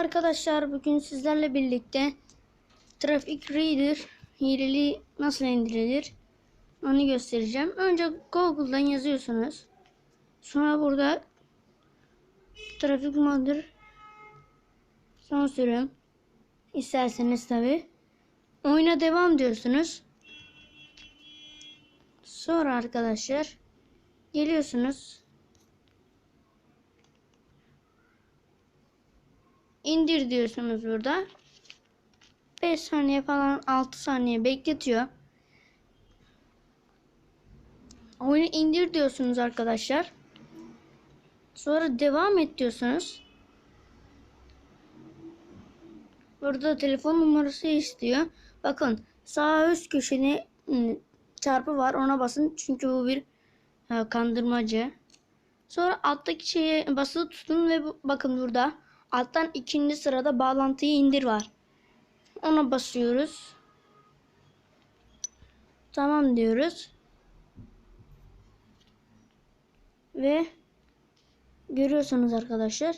arkadaşlar bugün sizlerle birlikte Traffic Reader hileli nasıl indirilir onu göstereceğim. Önce Google'dan yazıyorsunuz. Sonra burada Traffic Manager son sürüm isterseniz tabi oyuna devam diyorsunuz. Sonra arkadaşlar geliyorsunuz. İndir diyorsunuz burada. 5 saniye falan 6 saniye bekletiyor. Oyunu indir diyorsunuz arkadaşlar. Sonra devam et diyorsunuz. Burada telefon numarası istiyor. Bakın sağ üst köşede ıı, çarpı var ona basın çünkü bu bir e, kandırmacı. Sonra alttaki şeye basılı tutun ve bakın burada alttan ikinci sırada bağlantıyı indir var. Ona basıyoruz. Tamam diyoruz. Ve görüyorsunuz arkadaşlar.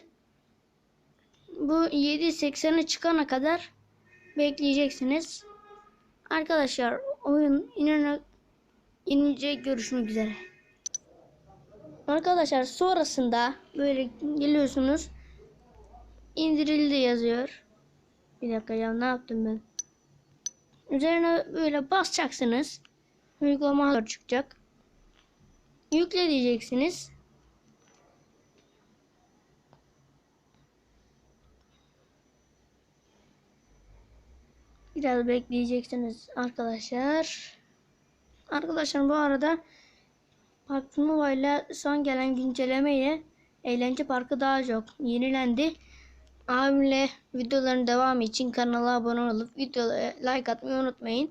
Bu 7.80'e çıkana kadar bekleyeceksiniz. Arkadaşlar oyun inene inince görüşmek üzere. Arkadaşlar sonrasında böyle geliyorsunuz. İndirildi yazıyor. Bir dakika ya ne yaptım ben? Üzerine böyle basacaksınız. Uygulama çıkacak. Yükle diyeceksiniz. Biraz bekleyeceksiniz arkadaşlar. Arkadaşlar bu arada PUBG Mobile'la son gelen güncelleme ile Eğlence Parkı daha çok yenilendi. Abimle videoların devamı için kanala abone olup videoya like atmayı unutmayın.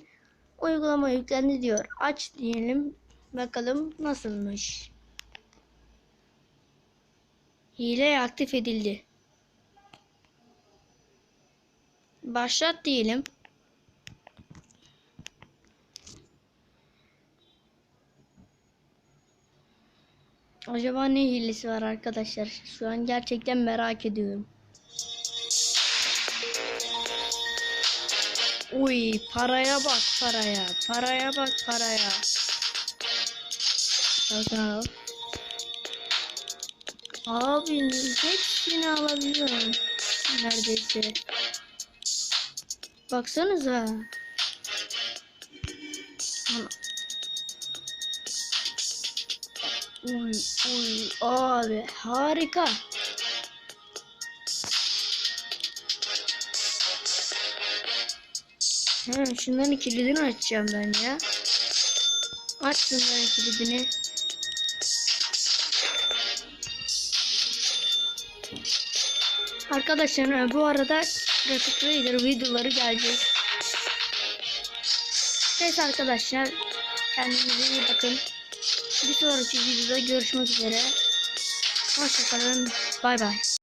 Uygulama yüklendi diyor. Aç diyelim. Bakalım nasılmış. Hile aktif edildi. Başlat diyelim. Acaba ne hilesi var arkadaşlar? Şu an gerçekten merak ediyorum. Uy paraya bak paraya. Paraya bak paraya. Bakalım. Abi hepsini alabiliyorum. Neredeyse. Baksanıza. Uy uy abi harika. He, şunların kilidini açacağım ben ya. Aç şunların kilidini. Arkadaşlar bu arada Graphic Reader videoları gelecek. Neyse arkadaşlar kendinize iyi bakın. Bir sonraki videoda görüşmek üzere. Hoşçakalın. Bay bay.